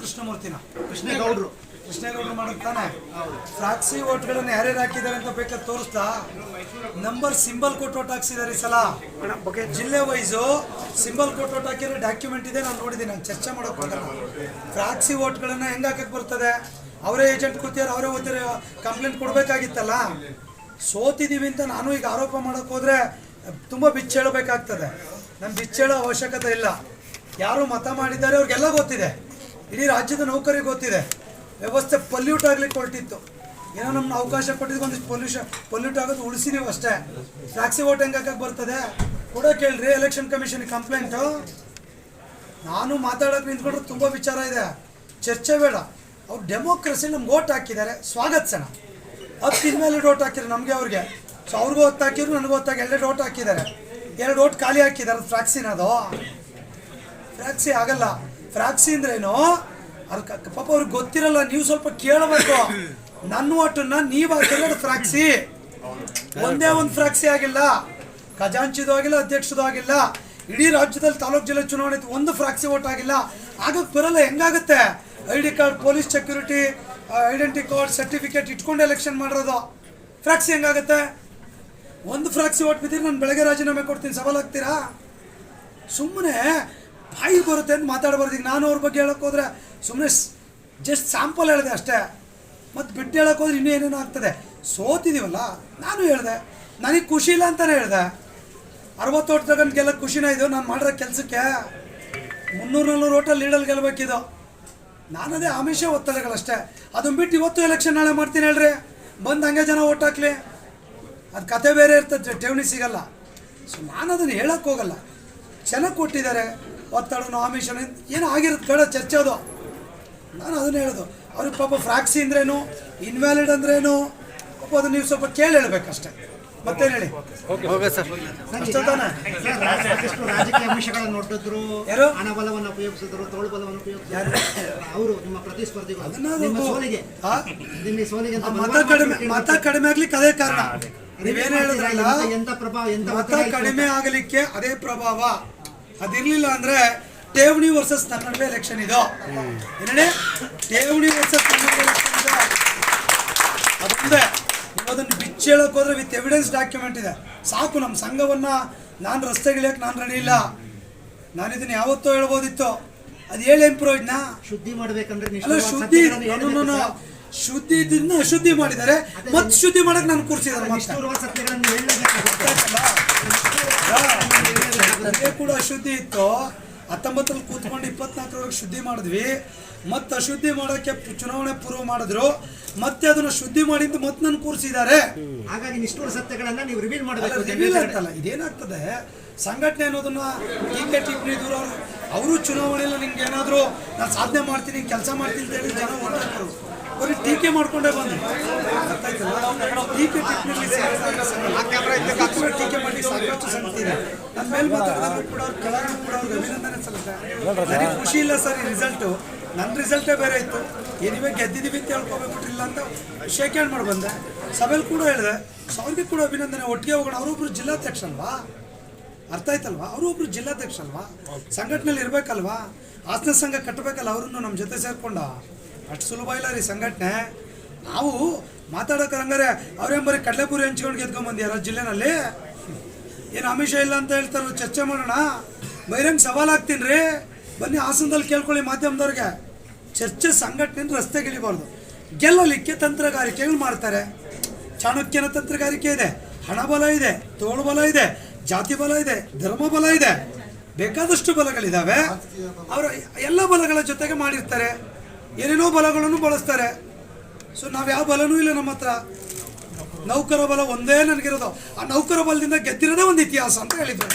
ಕೃಷ್ಣಮೂರ್ತಿನ. ಕೃಷ್ಣೇಗೌಡರು. ಕೃಷ್ಣೇಗೌಡರು ಮಾಡುತ್ತಾನೆ ಫ್ರಾಕ್ಸಿ ಓಟ್ಗಳನ್ನ ಯಾರ್ಯಾರು ಹಾಕಿದ್ದಾರೆ ಅಂತ ಬೇಕಾದ್ರೆ ತೋರಿಸ್ತಾ. ನಂಬರ್ ಸಿಂಬಲ್ ಕೊಟ್ಟು ಓಟ್ ಹಾಕ್ಸಿದ್ದಾರೆ ಈ ಸಲ. ಜಿಲ್ಲೆ ವೈಸು ಸಿಂಬಲ್ ಕೊಟ್ಟು ಓಟ್ ಹಾಕಿರೋ ಡಾಕ್ಯುಮೆಂಟ್ ಇದೆ, ನಾನು ನೋಡಿದ್ದೀನಿ ನಾನು ಚರ್ಚೆ ಮಾಡೋಕೆ ಫ್ರಾಕ್ಸಿ ಓಟ್ಗಳನ್ನ ಹೆಂಗೆ ಹಾಕಕ್ಕೆ ಬರ್ತದೆ? ಅವರೇ ಏಜೆಂಟ್ ಕೂತಿಯಾರ ಅವರೇ ಓದ್ತಾರೆ ಕಂಪ್ಲೇಂಟ್ ಕೊಡಬೇಕಾಗಿತ್ತಲ್ಲ? ಸೋತಿದ್ದೀವಿ ಅಂತ ನಾನು ಈಗ ಆರೋಪ ಮಾಡೋಕೆ ಹೋದರೆ ತುಂಬ ಬಿಚ್ಚೇಳಬೇಕಾಗ್ತದೆ ನಮ್ಮ ಬಿಚ್ಚೇಳೋ ಅವಶ್ಯಕತೆ ಇಲ್ಲ. ಯಾರು ಮತ ಮಾಡಿದ್ದಾರೆ ಅವ್ರಿಗೆಲ್ಲ ಗೊತ್ತಿದೆ. ಇಡೀ ರಾಜ್ಯದ ನೌಕರಿಗೆ ಗೊತ್ತಿದೆ. ವ್ಯವಸ್ಥೆ ಪಲ್ಯೂಟ್ ಆಗ್ಲಿಕ್ಕೆ ಹೊರಟಿತ್ತು. ಏನೋ ನಮ್ಗೆ ಅವಕಾಶ ಕೊಟ್ಟಿದ್ದು ಒಂದಿಷ್ಟು ಪೊಲ್ಯೂಷನ್ ಪೊಲ್ಯೂಟ್ ಆಗೋದು ಉಳಿಸಿದೀವಿ ಅಷ್ಟೇ. ಟ್ಯಾಕ್ಸಿ ಓಟ್ ಹೆಂಗೆ ಬರ್ತದೆ? ಕೂಡ ಕೇಳ್ರಿ ಎಲೆಕ್ಷನ್ ಕಮಿಷನ್ ಕಂಪ್ಲೇಂಟು ನಾನು ಮಾತಾಡೋಕೆ ನಿಂತ್ಕೊಂಡ್ರೆ ತುಂಬ ವಿಚಾರ ಇದೆ. ಚರ್ಚೆ ಬೇಡ. ಅವ್ರು ಡೆಮೋಕ್ರಸಿ ನಮ್ಗೆ ಓಟ್ ಹಾಕಿದ್ದಾರೆ. ಸ್ವಾಗತಿಸೋಣ ಹತ್ತು ಮೇಲೆ ಓಟ್ ಹಾಕಿದ್ರು ನಮಗೆ ಅವ್ರಿಗೆ. ಸೊ ಅವ್ರಿಗೂ ಹೊತ್ತು ಹಾಕಿದ್ರು, ನನಗೂ ಹೊತ್ತಾಗಿ ಎರಡೆರಡು ಓಟ್ ಹಾಕಿದ್ದಾರೆ. ಎರಡು ಓಟ್ ಖಾಲಿ ಹಾಕಿದ್ದಾರೆ ಫ್ರಾಕ್ಸಿನ ಅದು ಫ್ರಾಕ್ಸಿ ಆಗಲ್ಲ. ಫ್ರಾಕ್ಸಿ ಅಂದ್ರೇನು? ಅದು ಕ- ಪಾಪ ಅವ್ರಿಗೆ ಗೊತ್ತಿರಲ್ಲ, ನೀವು ಸ್ವಲ್ಪ ಕೇಳಬೇಕು. ನನ್ನ ಒಟ್ಟನ್ನ ನೀವು ಹಾಕಿರೋದು ಫ್ರಾಕ್ಸಿ ಒಂದೇ ಒಂದು ಫ್ರಾಕ್ಸಿ ಆಗಿಲ್ಲ. ಖಜಾಂಚಿದು ಆಗಿಲ್ಲ, ಅಧ್ಯಕ್ಷದು ಆಗಿಲ್ಲ. ಇಡೀ ರಾಜ್ಯದಲ್ಲಿ ತಾಲೂಕು ಜಿಲ್ಲೆ ಚುನಾವಣೆ ಒಂದು ಫ್ರಾಕ್ಸಿ ಓಟ್ ಆಗಿಲ್ಲ. ಆಗಕ್ಕೆ ಬರಲ್ಲ, ಹೆಂಗಾಗುತ್ತೆ? I D card, police security identity card, certificate ಇಟ್ಕೊಂಡು ಎಲೆಕ್ಷನ್ ಮಾಡಿರೋದು. ಫ್ರಾಕ್ಸಿ ಹೆಂಗಾಗುತ್ತೆ? ಒಂದು ಫ್ರಾಕ್ಸಿ ಓಟ್ ಬಿದ್ದರೆ ನಾನು ಬೆಳಗ್ಗೆ ರಾಜೀನಾಮೆ ಕೊಡ್ತೀನಿ. ಸವಾಲಾಗ್ತೀರಾ ಸುಮ್ಮನೆ ಬಾಯಿ ಬರುತ್ತೆ ಅಂತ ಮಾತಾಡಬಾರ್ದು. ಈಗ ನಾನು ಅವ್ರ ಬಗ್ಗೆ ಹೇಳಕ್ಕೆ ಹೋದ್ರೆ ಸುಮ್ಮನೆ ಜಸ್ಟ್ ಸ್ಯಾಂಪಲ್ ಹೇಳಿದೆ ಅಷ್ಟೇ. ಮತ್ತು ಬಿಟ್ಟು ಹೇಳಕ್ಕೆ ಹೋದ್ರೆ ಇನ್ನೂ ಏನೇನೋ ಆಗ್ತದೆ. ಸೋತಿದ್ದೀವಲ್ಲ ನಾನು ಹೇಳಿದೆ. ನನಗೆ ಖುಷಿ ಇಲ್ಲ ಅಂತಲೇ ಹೇಳಿದೆ. ಅರವತ್ತು ಓಟ್ ತಗೊಂಡು ಗೆಲ್ಲಕ್ಕೆ ಖುಷಿನ ಇದು, ನಾನು ಮಾಡಿರೋ ಕೆಲಸಕ್ಕೆ ಮುನ್ನೂರು ನಲ್ನೂರು ಓಟಲ್ಲಿ ಲೀಡಲ್ಲಿ ಗೆಲ್ಲಬೇಕಿದು ನಾನದೇ ಆಮಿಷ ಒತ್ತಡಗಳಷ್ಟೇ ಅದನ್ನು ಬಿಟ್ಟು ಇವತ್ತು ಎಲೆಕ್ಷನ್ ನಾಳೆ ಮಾಡ್ತೀನಿ ಹೇಳ್ರಿ. ಬಂದು ಹಂಗೆ ಜನ ಓಟ್ ಹಾಕ್ಲಿ. ಅದು ಕತೆ ಬೇರೆ ಇರ್ತದೆ, ಠೇವಣಿ ಸಿಗಲ್ಲ. ಸೊ ನಾನು ಅದನ್ನು ಹೇಳೋಕ್ಕೋಗಲ್ಲ ಚೆನ್ನಾಗಿ ಕೊಟ್ಟಿದ್ದಾರೆ. ಒತ್ತಡನೋ ಆಮಿಷನ ಏನೋ ಆಗಿರೋದು ಬೇಡ ಚರ್ಚೆ ಅದು. ನಾನು ಅದನ್ನ ಹೇಳೋದು. ಅವ್ರಿಗೆ ಪಾಪ ಫ್ರಾಕ್ಸಿ ಅಂದ್ರೇನು? ಇನ್ವ್ಯಾಲಿಡ್ ಅಂದ್ರೇನು? ಪಾಪ ಅದನ್ನ ನೀವು ಸ್ವಲ್ಪ ಕೇಳಿ ಹೇಳ್ಬೇಕಷ್ಟೇ. ಮತ್ತೇನು ಹೇಳಿ? ರಾಜಕೀಯ ಅಂಶಗಳನ್ನು ನೋಡಿದ್ರು ಯಾರು? ಹಣಬಲವನ್ನು ಉಪಯೋಗಿಸಿದ್ರು ತೋಳ್ಬಲವನ್ನು ಉಪಯೋಗಿಸಿದ್ರು. ಅವರು ನಿಮ್ಮ ಪ್ರತಿಸ್ಪರ್ಧಿಗಳು. ಅದನ್ನ ನಿಮ್ಮ ಸೋಲಿಗೆ. ನಿಮ್ಮ ಸೋಲಿಗೆ ಅಂತ ಮತ ಕಡಿಮೆ ಮತ ಕಡಿಮೆ ಆಗ್ಲಿಕ್ಕೆ ಅದೇ ಕಾರಣ. ನೀವೇನು ಹೇಳಿದ್ರಲ್ಲ? ಎಂತ- ಎಂತ ಪ್ರಭಾವ ಎಂತ ಮತ ಕಡಿಮೆ ಆಗಲಿಕ್ಕೆ ಅದೇ ಪ್ರಭಾವ. ಅದಿರ್ಲಿಲ್ಲ ಅಂದ್ರೆ ಠೇವಣಿ ವರ್ಸಸ್ ನನ್ನ ನಡುವೆ ಎಲೆಕ್ಷನ್ ಇದು. ಏನೇ ಠೇವಣಿ ವರ್ಸಸ್ ನನ್ನ ನಡುವೆ ಎಲೆಕ್ಷನ್ ಇದೆ. ಅದೊಂದೇ. ನೀವು ಅದನ್ನು ಬಿಚ್ಚೇಳಕ್ ಹೋದ್ರೆ ವಿತ್ ಎವಿಡೆನ್ಸ್ ಡಾಕ್ಯುಮೆಂಟ್ ಇದೆ. ಸಾಕು ನಮ್ಮ ಸಂಘವನ್ನ ನಾನು ಇಳಿಯಕ್ ನಾನು ರೆಡಿ ಇಲ್ಲ. ನಾನು ಇದನ್ನ ಯಾವತ್ತೋ ಹೇಳ್ಬೋದಿತ್ತು. ಅದು ಹೇಳಿ ಪ್ರಯೋಜನ ಶುದ್ಧಿ ಮಾಡ್ಬೇಕಂದ್ರೆ ಅಲ್ಲ ಶುದ್ಧಿ. ಶುದ್ಧಿ ಇದನ್ನ ಅಶುದ್ಧಿ ಮಾಡಿದ್ದಾರೆ. ಮತ್ತೆ ಶುದ್ಧಿ ಮಾಡಕ್ ನಾನು ಕೂರ್ಸಿದ್ದಾರೆ ಅದೇ ಕೂಡ ಅಶುದ್ಧಿ ಇತ್ತು. ಹತ್ತೊಂಬತ್ತರಲ್ಲಿ ಕೂತ್ಕೊಂಡು ಇಪ್ಪತ್ನಾಲ್ಕರವರೆಗೆ ಶುದ್ಧಿ ಮಾಡಿದ್ವಿ. ಮತ್ತೆ ಅಶುದ್ಧಿ ಮಾಡೋಕ್ಕೆ ಚುನಾವಣೆ ಪೂರ್ವ ಮಾಡಿದ್ರು. ಮತ್ತೆ ಅದನ್ನ ಶುದ್ಧಿ ಮಾಡಿದ್ದು ಮತ್ತೆ ನನ್ನ ಕೂರಿಸಿದ್ದಾರೆ. ಹಾಗಾಗಿ ನಿಷ್ಠುರ ಸತ್ಯಗಳನ್ನ ನೀವು ರಿವೀಲ್ ಮಾಡಬೇಕು ರಿವೀಲ್ ಆಗ್ತಲ್ಲ ಇದೇನಾಗ್ತದೆ? ಸಂಘಟನೆ ಅನ್ನೋದನ್ನ ಟೀಕೆ ಟಿಪ್ಪಣಿ ದೂರ ಅವರು ಚುನಾವಣೆಯಲ್ಲಿ ನಿಮ್ಗೆ ಏನಾದರೂ ನಾನು ಸಾಧನೆ ಮಾಡ್ತೀನಿ ಕೆಲಸ ಮಾಡ್ತೀನಿ ಅಂತ ಹೇಳಿ ಜನ ಹಾಕೋರು. ಬರೀ ಟೀಕೆ ಮಾಡ್ಕೊಂಡೇ ಬಂದು. ಟೀಕೆ ಟಿಪ್ಪಣಿ ಟೀಕೆ ಮಾಡಿ ಸಾಕಷ್ಟು ಸಂಗತಿ ಇದೆ. ನನ್ನ ಮೇಲೆ ಮಾತಾಡಿದ್ರು ಕೂಡ ಅವ್ರು ಕೂಡ ಅವ್ರಿಗೆ ಅಭಿನಂದನೆ ಸಲ್ಲಿಸ್ತಾರೆ. ನನಗೆ ಖುಷಿ ಇಲ್ಲ ಸರ್ ಈ ರಿಸಲ್ಟು ನನ್ನ ರಿಸಲ್ಟೇ ಬೇರೆ ಇತ್ತು. ಏನಿವೆ ಗೆದ್ದಿದ್ದೀವಿ ಅಂತ ಹೇಳ್ಕೊಬೇಕಿಲ್ಲ ಅಂತ ಶೇಕ್ ಹ್ಯಾಂಡ್ ಮಾಡಿ ಬಂದೆ. ಸಭೆಯಲ್ಲಿ ಕೂಡ ಹೇಳಿದೆ. ಸೊ ಅವ್ರಿಗೆ ಕೂಡ ಅಭಿನಂದನೆ. ಒಟ್ಟಿಗೆ ಹೋಗೋಣ. ಅವರೊಬ್ರು ಜಿಲ್ಲಾಧ್ಯಕ್ಷ ಅಲ್ವಾ? ಅರ್ಥ ಆಯ್ತಲ್ವಾ? ಅವರು ಒಬ್ರು ಜಿಲ್ಲಾಧ್ಯಕ್ಷ ಅಲ್ವಾ? ಸಂಘಟನೆಯಲ್ಲಿ ಇರಬೇಕಲ್ವಾ? ಆಸನ ಸಂಘ ಕಟ್ಟಬೇಕಲ್ಲ ಅವರನ್ನು ನಮ್ಮ ಜೊತೆ ಸೇರ್ಕೊಂಡ. ಅಷ್ಟು ಸುಲಭ ಇಲ್ಲ ರೀ ಸಂಘಟನೆ. ನಾವು ಮಾತಾಡೋಕೆ ಹಂಗಾರೆ ಅವ್ರೇನು ಬರೀ ಕಡಲೆಪುರಿ ಹಂಚ್ಕೊಂಡು ಗೆದ್ಕೊಂಬಂದ್ಯಾರ ಜಿಲ್ಲೆನಲ್ಲಿ? ಏನು ಅಮಿಷ ಇಲ್ಲ ಅಂತ ಹೇಳ್ತಾರೋ ಚರ್ಚೆ ಮಾಡೋಣ. ಬೈರಂಗ್ ಸವಾಲ್ ಹಾಕ್ತೀನಿ ರೀ. ಬನ್ನಿ ಹಾಸನದಲ್ಲಿ ಕೇಳ್ಕೊಳ್ಳಿ ಮಾಧ್ಯಮದವ್ರಿಗೆ. ಚರ್ಚೆ ಸಂಘಟನೆ ರಸ್ತೆಗಿಳಿಬಾರ್ದು ಗೆಲ್ಲಲಿಕ್ಕೆ ತಂತ್ರಗಾರಿಕೆಗಳು ಮಾಡ್ತಾರೆ. ಚಾಣಕ್ಯನ ತಂತ್ರಗಾರಿಕೆ ಇದೆ. ಹಣಬಲ ಇದೆ. ತೋಳು ಬಲ ಇದೆ. ಜಾತಿ ಬಲ ಇದೆ. ಧರ್ಮ ಬಲ ಇದೆ. ಬೇಕಾದಷ್ಟು ಬಲಗಳಿದ್ದಾವೆ ಅವರು ಎಲ್ಲ ಬಲಗಳ ಜೊತೆಗೆ ಮಾಡಿರ್ತಾರೆ. ಏನೇನೋ ಬಲಗಳನ್ನು ಬಳಸ್ತಾರೆ. ಸೊ ನಾವು ಯಾವ ಬಲನೂ ಇಲ್ಲ ನಮ್ಮ ಹತ್ರ. ನೌಕರ ಬಲ ಒಂದೇ ನನಗಿರೋದು. ಆ ನೌಕರ ಬಲದಿಂದ ಗೆದ್ದಿರೋದೇ ಒಂದು ಇತಿಹಾಸ ಅಂತ ಹೇಳಿದ್ರು.